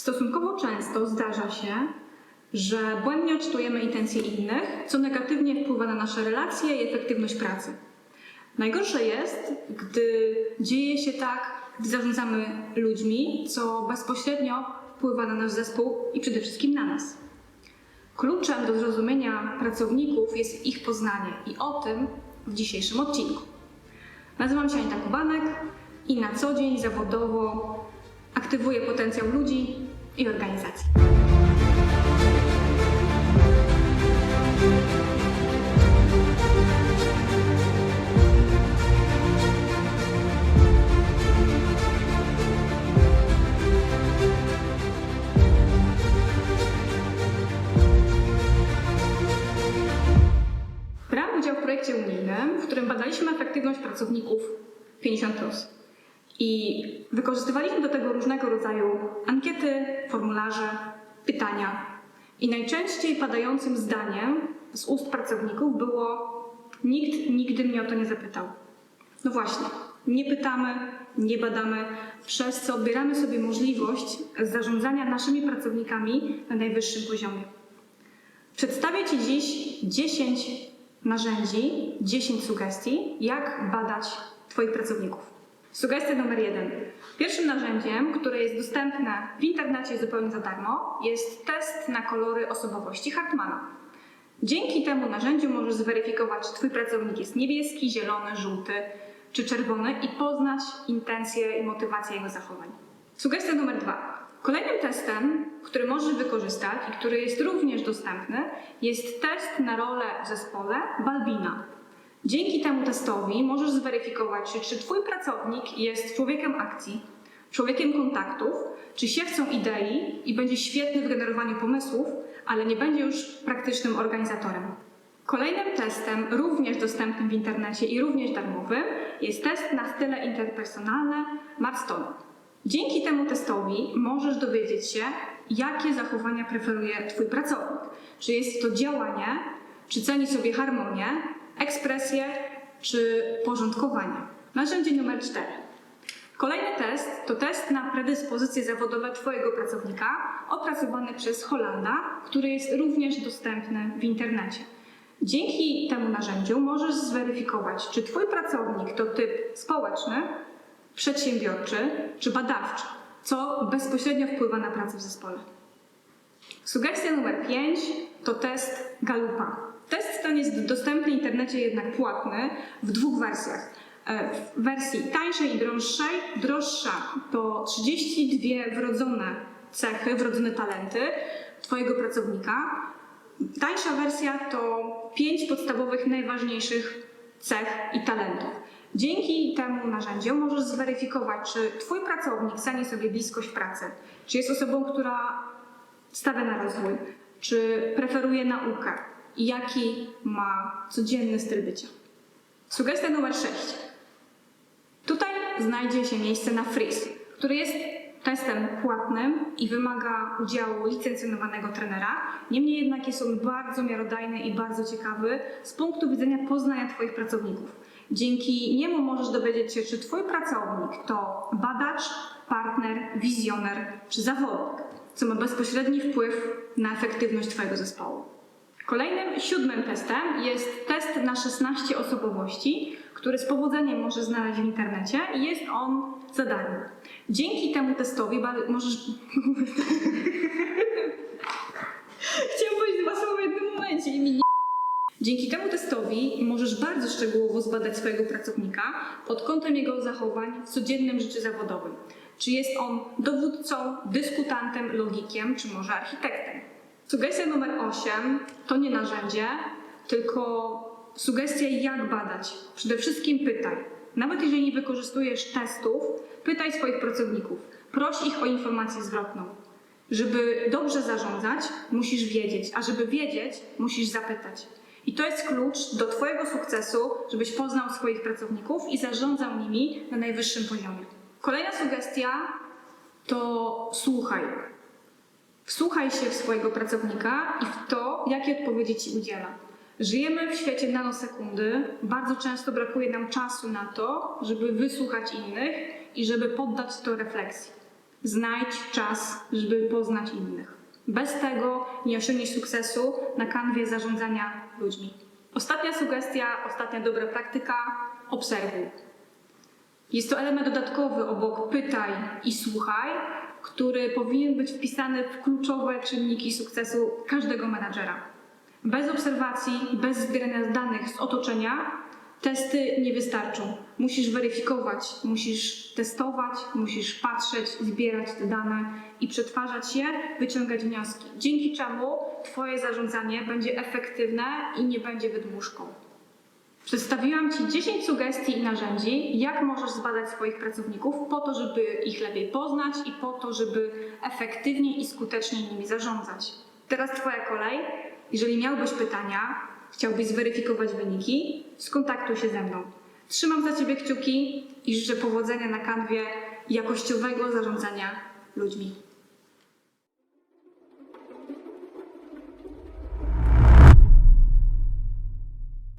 Stosunkowo często zdarza się, że błędnie odczytujemy intencje innych, co negatywnie wpływa na nasze relacje i efektywność pracy. Najgorsze jest, gdy dzieje się tak, gdy zarządzamy ludźmi, co bezpośrednio wpływa na nasz zespół i przede wszystkim na nas. Kluczem do zrozumienia pracowników jest ich poznanie i o tym w dzisiejszym odcinku. Nazywam się Anita Kubanek i na co dzień zawodowo aktywuję potencjał ludzi i organizacji. Brałam udział w projekcie unijnym, w którym badaliśmy efektywność pracowników 50. I wykorzystywaliśmy do tego różnego rodzaju ankiety, formularze, pytania. I najczęściej padającym zdaniem z ust pracowników było: Nikt nigdy mnie o to nie zapytał. No właśnie, nie pytamy, nie badamy, przez co odbieramy sobie możliwość zarządzania naszymi pracownikami na najwyższym poziomie. Przedstawię Ci dziś 10 narzędzi, 10 sugestii, jak badać Twoich pracowników. Sugestia numer jeden. Pierwszym narzędziem, które jest dostępne w internecie zupełnie za darmo, jest test na kolory osobowości Hartmana. Dzięki temu narzędziu możesz zweryfikować, czy Twój pracownik jest niebieski, zielony, żółty czy czerwony i poznać intencje i motywację jego zachowań. Sugestia numer dwa. Kolejnym testem, który możesz wykorzystać i który jest również dostępny, jest test na rolę w zespole Balbina. Dzięki temu testowi możesz zweryfikować, czy, Twój pracownik jest człowiekiem akcji, człowiekiem kontaktów, czy siewcą idei i będzie świetny w generowaniu pomysłów, ale nie będzie już praktycznym organizatorem. Kolejnym testem, również dostępnym w internecie i również darmowym, jest test na style interpersonalne Marstone. Dzięki temu testowi możesz dowiedzieć się, jakie zachowania preferuje Twój pracownik. Czy jest to działanie, czy ceni sobie harmonię, ekspresję, czy porządkowanie. Narzędzie numer 4. Kolejny test to test na predyspozycje zawodowe Twojego pracownika, opracowany przez Holanda, który jest również dostępny w internecie. Dzięki temu narzędziu możesz zweryfikować, czy Twój pracownik to typ społeczny, przedsiębiorczy czy badawczy, co bezpośrednio wpływa na pracę w zespole. Sugestia numer 5 to test Galupa. Test ten jest dostępny w internecie, jednak płatny, w dwóch wersjach. E, W wersji tańszej i droższej. Droższa to 32 wrodzone cechy, wrodzone talenty Twojego pracownika. Tańsza wersja to 5 podstawowych, najważniejszych cech i talentów. Dzięki temu narzędziu możesz zweryfikować, czy Twój pracownik ceni sobie bliskość pracy, czy jest osobą, która stawia na rozwój, czy preferuje naukę jaki ma codzienny styl bycia. Sugestia numer 6. Tutaj znajdzie się miejsce na freeze, który jest testem płatnym i wymaga udziału licencjonowanego trenera. Niemniej jednak jest on bardzo miarodajny i bardzo ciekawy z punktu widzenia poznania Twoich pracowników. Dzięki niemu możesz dowiedzieć się, czy Twój pracownik to badacz, partner, wizjoner czy zawodnik, co ma bezpośredni wpływ na efektywność Twojego zespołu. Kolejnym, siódmym testem jest test na 16 osobowości, który z powodzeniem możesz znaleźć w internecie i jest on za darmo. Dzięki temu testowi możesz... Chciałam powiedzieć dwa słowa w jednym momencie i mi nie... Dzięki temu testowi możesz bardzo szczegółowo zbadać swojego pracownika pod kątem jego zachowań w codziennym życiu zawodowym. Czy jest on dowódcą, dyskutantem, logikiem, czy może architektem. Sugestia numer 8 to nie narzędzie, tylko sugestia jak badać. Przede wszystkim pytaj. Nawet jeżeli nie wykorzystujesz testów, pytaj swoich pracowników. Proś ich o informację zwrotną. Żeby dobrze zarządzać, musisz wiedzieć, a żeby wiedzieć, musisz zapytać. I to jest klucz do Twojego sukcesu, żebyś poznał swoich pracowników i zarządzał nimi na najwyższym poziomie. Kolejna sugestia to słuchaj. Wsłuchaj się w swojego pracownika i w to, jakie odpowiedzi ci udziela. Żyjemy w świecie nanosekundy. Bardzo często brakuje nam czasu na to, żeby wysłuchać innych i żeby poddać to refleksji. Znajdź czas, żeby poznać innych. Bez tego nie osiągniesz sukcesu na kanwie zarządzania ludźmi. Ostatnia sugestia, ostatnia dobra praktyka obserwuj. Jest to element dodatkowy obok pytaj i słuchaj, który powinien być wpisany w kluczowe czynniki sukcesu każdego menadżera. Bez obserwacji, bez zbierania danych z otoczenia, testy nie wystarczą. Musisz weryfikować, musisz testować, musisz patrzeć, zbierać te dane i przetwarzać je, wyciągać wnioski. Dzięki czemu Twoje zarządzanie będzie efektywne i nie będzie wydmuszką. Przedstawiłam Ci 10 sugestii i narzędzi, jak możesz zbadać swoich pracowników po to, żeby ich lepiej poznać i po to, żeby efektywnie i skutecznie nimi zarządzać. Teraz Twoja kolej. Jeżeli miałbyś pytania, chciałbyś zweryfikować wyniki, skontaktuj się ze mną. Trzymam za Ciebie kciuki i życzę powodzenia na kanwie jakościowego zarządzania ludźmi.